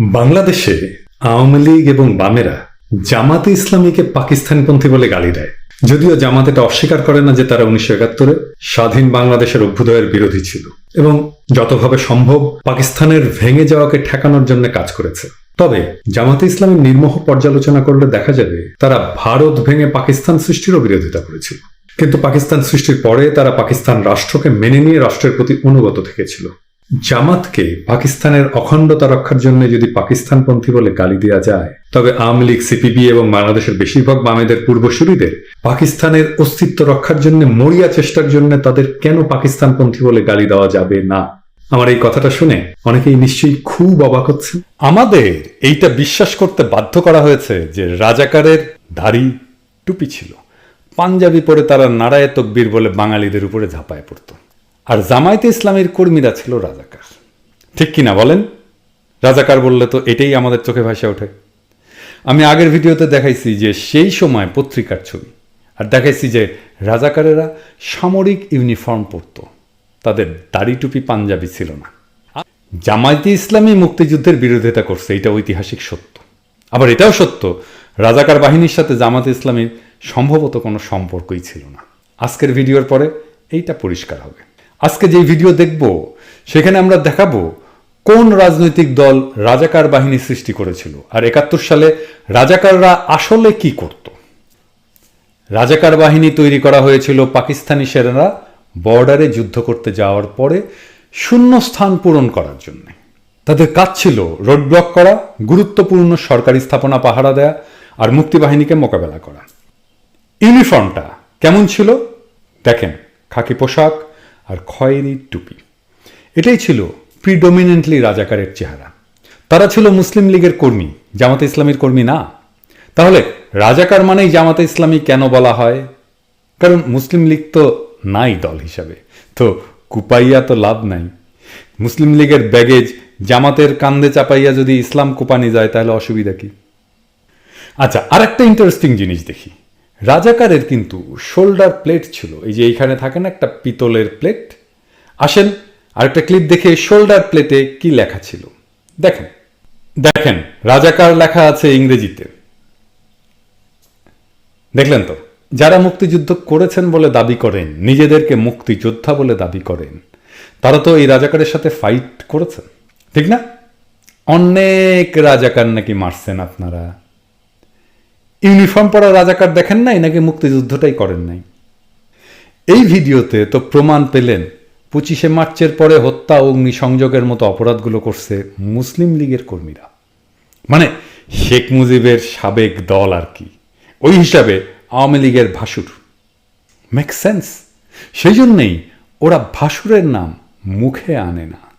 বাংলাদেশে আওয়ামী লীগ এবং বামেরা জামাতে ইসলামীকে পাকিস্তানপন্থী বলে গালি দেয়। যদিও জামাত এটা অস্বীকার করে না যে তারা উনিশশো একাত্তরে স্বাধীন বাংলাদেশের অভ্যুদয়ের বিরোধী ছিল এবং যতভাবে সম্ভব পাকিস্তানের ভেঙে যাওয়াকে ঠেকানোর জন্য কাজ করেছে। তবে জামাতে ইসলামের নির্মোহ পর্যালোচনা করলে দেখা যাবে তারা ভারত ভেঙে পাকিস্তান সৃষ্টিরও বিরোধিতা করেছিল। কিন্তু পাকিস্তান সৃষ্টির পরে তারা পাকিস্তান রাষ্ট্রকে মেনে নিয়ে রাষ্ট্রের প্রতি অনুগত থেকেছিল। জামাতকে পাকিস্তানের অখণ্ডতা রক্ষার জন্য যদি পাকিস্তানপন্থী বলে গালি দেওয়া যায়, তবে আওয়ামী লীগ, সিপিবি এবং বাংলাদেশের বেশিরভাগ বামেদের পূর্বসূরিদের পাকিস্তানের অস্তিত্ব রক্ষার জন্য মরিয়া চেষ্টার জন্য তাদের কেন পাকিস্তানপন্থী বলে গালি দেওয়া যাবে না? আমার এই কথাটা শুনে অনেকেই নিশ্চয়ই খুব অবাক হচ্ছে আমাদের এইটা বিশ্বাস করতে বাধ্য করা হয়েছে যে রাজাকারের দাড়ি টুপি ছিল। পাঞ্জাবি পরে তারা নারায় তকবীর বলে বাঙালিদের উপরে ঝাঁপায় পড়তো। আর জামায়াতে ইসলামের কর্মীরা ছিল রাজাকার। ঠিক কিনা বলেন? রাজাকার বললে তো এটাই আমাদের চোখে ভাসে ওঠে। আমি আগের ভিডিওতে দেখাইছি যে সেই সময় পত্রিকার ছবি। আর দেখাইছি যে রাজাকারেরা সামরিক ইউনিফর্ম পরত। তাদের দাড়ি টুপি পাঞ্জাবি ছিল না। জামায়াতে ইসলামী মুক্তিযুদ্ধের বিরোধিতা করছে, এটা ঐতিহাসিক সত্য। আবার এটাও সত্য, রাজাকার বাহিনীর সাথে জামাতে ইসলামীর সম্ভবত কোনো সম্পর্কই ছিল না। আজকের ভিডিওর পরে এইটা পরিষ্কার হবে। আজকে যে ভিডিও দেখব, সেখানে আমরা দেখাবো কোন রাজনৈতিক দল রাজাকার বাহিনী সৃষ্টি করেছিল আর একাত্তর সালে রাজাকাররা আসলে কি করত। রাজাকার বাহিনী তৈরি করা হয়েছিল পাকিস্তানি সেনারা বর্ডারে যুদ্ধ করতে যাওয়ার পরে শূন্য স্থান পূরণ করার জন্য। তাদের কাজ ছিল রোড ব্লক করা, গুরুত্বপূর্ণ সরকারি স্থাপনা পাহারা দেয়া আর মুক্তিবাহিনীকে মোকাবেলা করা। ইউনিফর্মটা কেমন ছিল? দেখেন, খাকি পোশাক আর খয়েরি টুপি। এটাই ছিল প্রিডোমিনেন্টলি রাজাকারের চেহারা। তারা ছিল মুসলিম লীগের কর্মী, জামাতে ইসলামীর কর্মী না। তাহলে রাজাকার মানেই জামাতে ইসলামী কেন বলা হয়? কারণ মুসলিম লীগ তো নাই দল হিসাবে। তো কুপাইয়া তো লাভ নাই। মুসলিম লীগের ব্যাগেজ জামাতের কান্দে চাপাইয়া যদি ইসলাম কোপানি যায়, তাহলে অসুবিধা কি? আচ্ছা আর একটা ইন্টারেস্টিং জিনিস দেখি। রাজাকারের কিন্তু শোল্ডার প্লেট ছিল। এই যে এইখানে থাকে না একটা পিতলের প্লেট? আসেন, আরেকটা ক্লিপ দেখে শোল্ডার প্লেটে কি লেখা ছিল। দেখেন দেখেন, রাজাকার লেখা আছে ইংরেজিতে। দেখলেন তো? যারা মুক্তিযুদ্ধ করেছেন বলে দাবি করেন, নিজেদেরকে মুক্তিযোদ্ধা বলে দাবি করেন, তারা তো এই রাজাকারের সাথে ফাইট করেছেন, ঠিক না? অনেক রাজাকার নাকি মারছেন আপনারা। ইউনিফর্ম পরা রাজাকার দেখেন নাই নাকি মুক্তিযুদ্ধটাই করেন নাই? এই ভিডিওতে তো প্রমাণ পেলেন, পঁচিশে মার্চের পরে হত্যা ও অগ্নিসংযোগের মতো অপরাধগুলো করছে মুসলিম লীগের কর্মীরা। মানে শেখ মুজিবের সাবেক দল আর কি। ওই হিসাবে আওয়ামী লীগের ভাসুর। মেক সেন্স সেই জন্যেই ওরা ভাসুরের নাম মুখে আনে না।